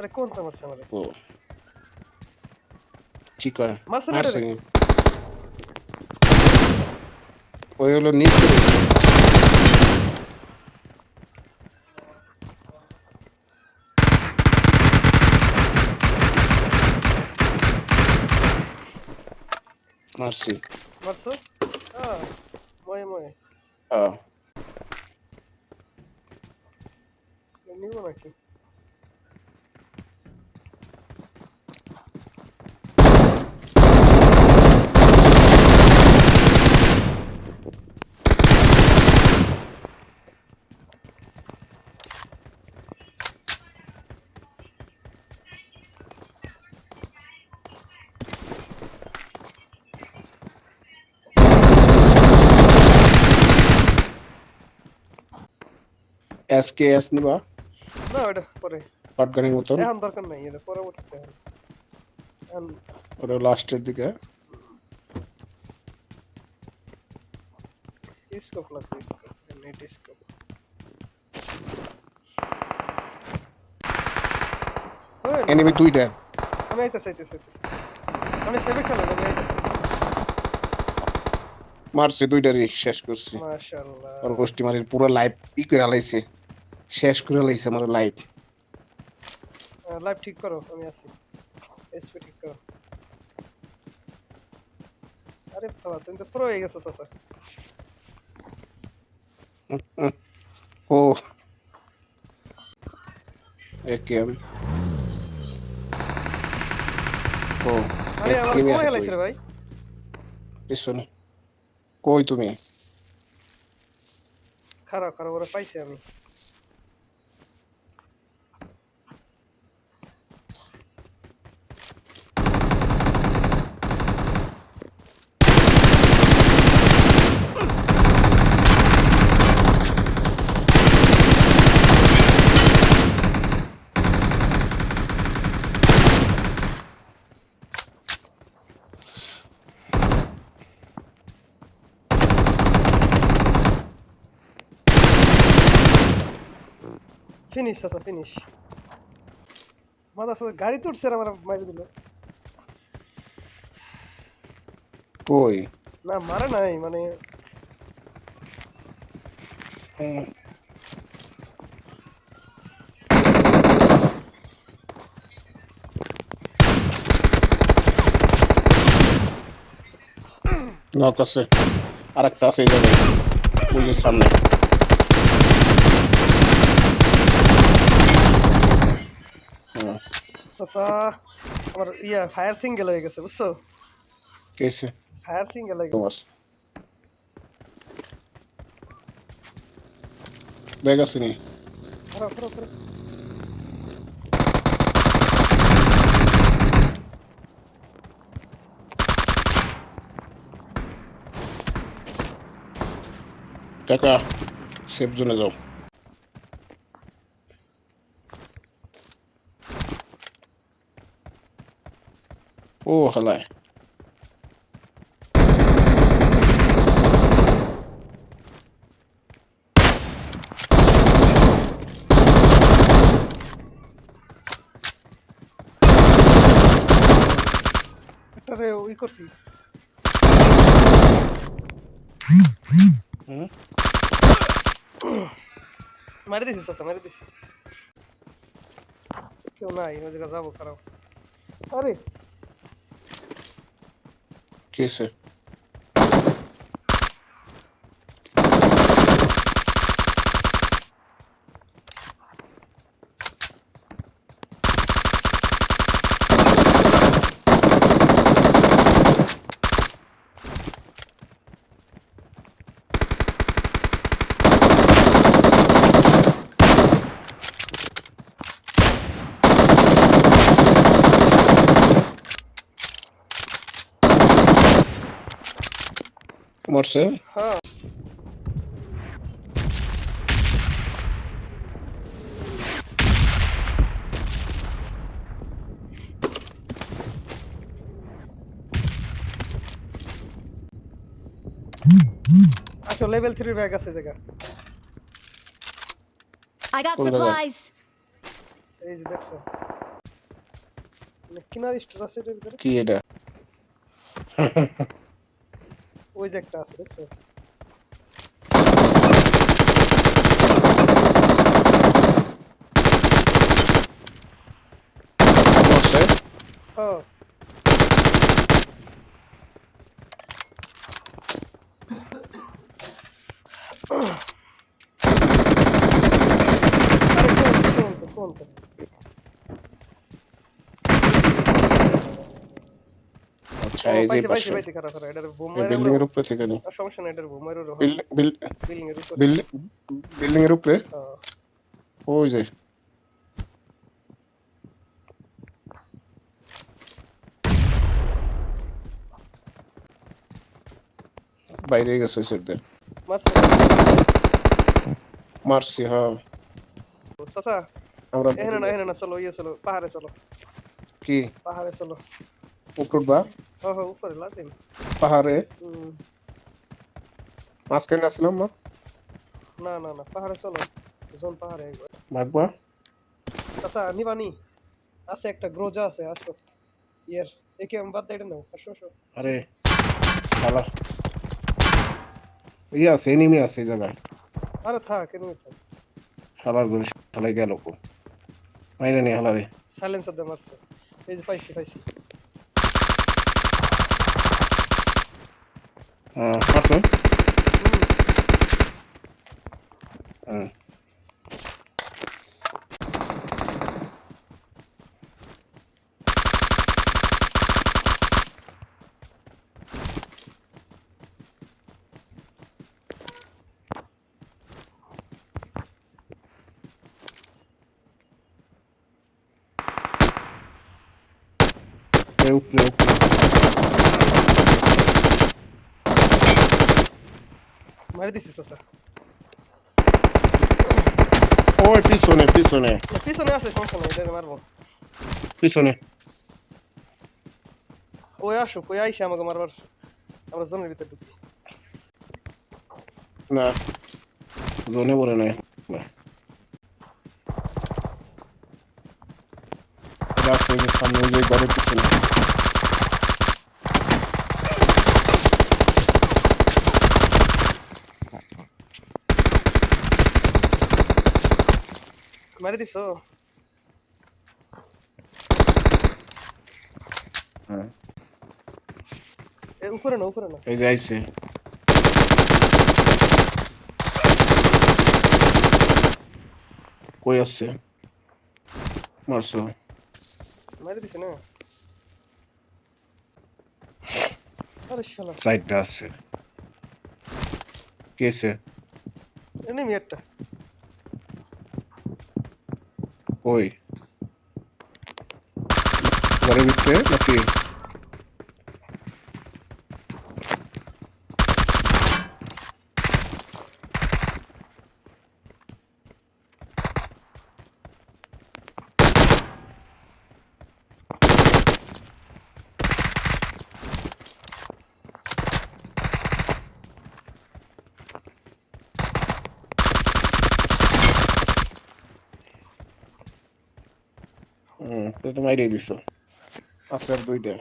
আরে কোনটা মারছে আমারে ও কি করে মারছে না মারছে রে? কি? ওই হলো নিচে রয়েছে। মারছি মারছো হ্যাঁ হ্যাঁ নিব। না ওটা পরে। শটগানের মতন। এখন দরকার নাই এটা পরবর্তীতে ওটা লাস্টের দিকে। স্কোপ লাগবে স্কোপ নেট স্কোপ এনিমি দুইটা। আমি আইতেছি আইতেছি আইতেছি। আমি সেভে খেলা আমি আইতেছি। মারছে দুইটারই শেষ করছি। মাশাআল্লাহ। আর গোষ্ঠী মারির পুরো লাইভ ই করে লাইছে। শেষ করে লাইছে আমার লাইভ লাইভ ঠিক করো আমি আছি। এসপি ঠিক করো। আরে বাবা তুমি তো প্রো হয়ে গেছো চাচা। ও। একেম ও আরে আমার। রে ভাই। পিছনে। কই তুমি? খারাপ খারাপ ওরা পাইছি আমি। ফিনিশ চাচা ফিনিশ মাথা সাথে গাড়ি তুলছে আর আমার মারি দিল। কই? না মারে নাই মানে নক আছে। আরেকটা আছে এই জায়গায় সামনে। চাচা আমার ইয়া ফায়ার সিঙ্গেল হয়ে গেছে বুঝছ? কেছে ফায়ার সিঙ্গেল হয়ে গেছে। ব্যাগ আছে নি? খারাপ সেফ জোনে যাও। রে ওই করছি মারি দিছি চাচা মারি দিছি কেউ নাই ওই জায়গা যাব খারাপ আরে Cheers, sir. মরছে হ্যাঁ আসো লেভেল থ্রির ব্যাগ আছে জায়গা। I got Hold on. supplies. এই যে দেখছ। মানে কিনার স্টোর আছে ভিতরে। কি এটা? ওই যে একটা আছে দেখছ বসে ও আরে আচ্ছা এই যে পাশে। পাইছি খারাপ খারাপ এটার বোম বিল্ডিং এর উপরে থেকে নি। সমস্যা নাই এটার বোম বিল্ডিং এর উপরে। বিল্ডিং এর উপরে। ওই যে। বাইরে গেছে মারছে? হ্যাঁ। চাচা আমরা এখানে না এখানে না চলো ইয়ে চলো পাহাড়ে চলো। কি? পাহাড়ে চলো। উপর বা হ হ উপরে লাজিম পাহাড়ে মাঝখানে আসলাম না না না না পাহাড়ে চলো জোন পাহাড়ে ভাগবা চাচা নিবানি আছে একটা গ্রোজা আছে আসো ইয়ের একে আমি বাদ দিয়ে নাও আসো আসো আরে শালা ইয়ে আছে এনিমি আছে জায়গায় আরে থাক কেন থাক শালারগুলো শালাই গেল কো মাইরে নি হালারে সাইলেন্সার দিয়ে মারছে এই যে পাইছি পাইছি হ্যাঁ মারছো হুম, হ্যাঁ উপরে উপরে মারি দিছি চাচা। ওই পিছনে পিছনে। পিছনে আছে সমস্যা নাই এটা মারবো। পিছনে। ওই আসুক ওই আইসে আমাকে মারবার? আমরা জোনের ভিতরে ঢুকি। না জোনে বলে নাই। রাস্তায় সামনে ওই ঘরের পিছনে। মারি দিছো হ্যাঁ। এ উপরে না উপরে না এই যে আইছে। কই আসছে মারছো? মারি দিছে না? আরে শালা। সাইডটা আসছে কেছে এনিমি একটা। কই ঘরের ভিতরে নাকি? হুম তো তো মাইরে দিছো আছে আর দুইটা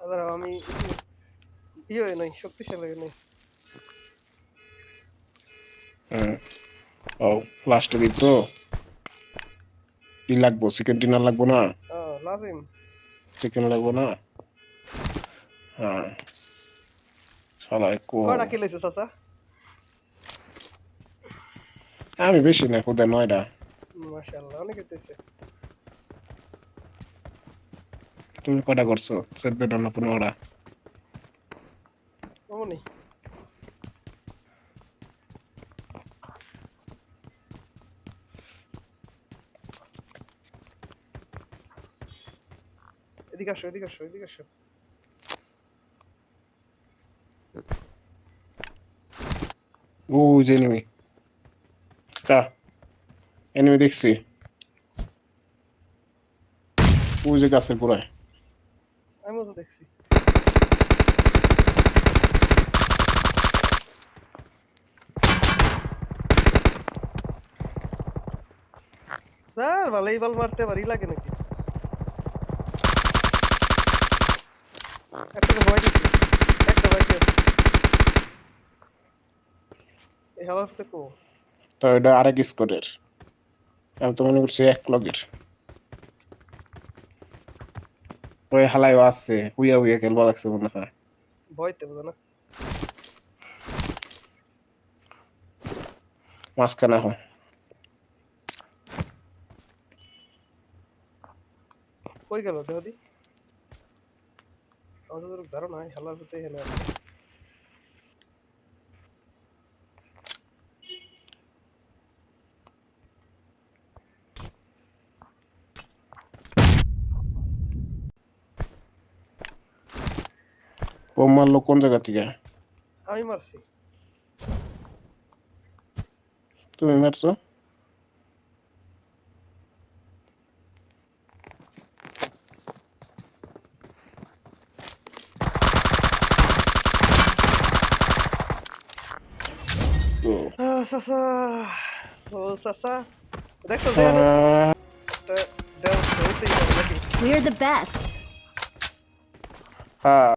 আবার আমি ইয়ে হয়ে নাই শক্তিশালী হয়ে নাই হুম ও লাস্টে দিত কি লাগবো চিকেন ডিনার লাগবো না? চিকেন লাগবো না? হ্যাঁ। শালা কো কয়টা খেলেছে চাচা? আমি বেশি না খুদা নয়টা। মাশাআল্লাহ অনেক হইতেছে তুমি কটা করছ? চোদ্দটা না পনেরোটা? অমনি। এদিকে আসো এদিকে আসো এদিকে আসো। ও যে নিমি কা এনিমি দেখছি। যে গাছের গোড়ায়। আমিও তো দেখছি। স্যার ভালো এই বল মারতে পারি লাগে নাকি? একটা ভয় দিছি। একটা ভয় দিয়েছে এই হালার সাথে কো? তো এটা আরেক স্কোরের আমি তো মনে করছি এক লগের। ওই হালাইও আছে হুইয়া হুইয়া খেলবা লাগছে মনে হয়। ভয়তে বুঝো না। মাঝখানে হয়। কই গেল দেহ দি আমাদের তো ধারণা নাই হালার ভিতরে এখানে আছে ও মারলো কোন জায়গা থেকে আমি মারছি তুমি মারছো ও, আহ, চাচা ও চাচা দেখছ যে আহ, একটা ডান্স হইতেই হবে নাকি We're the best. হ্যাঁ হুম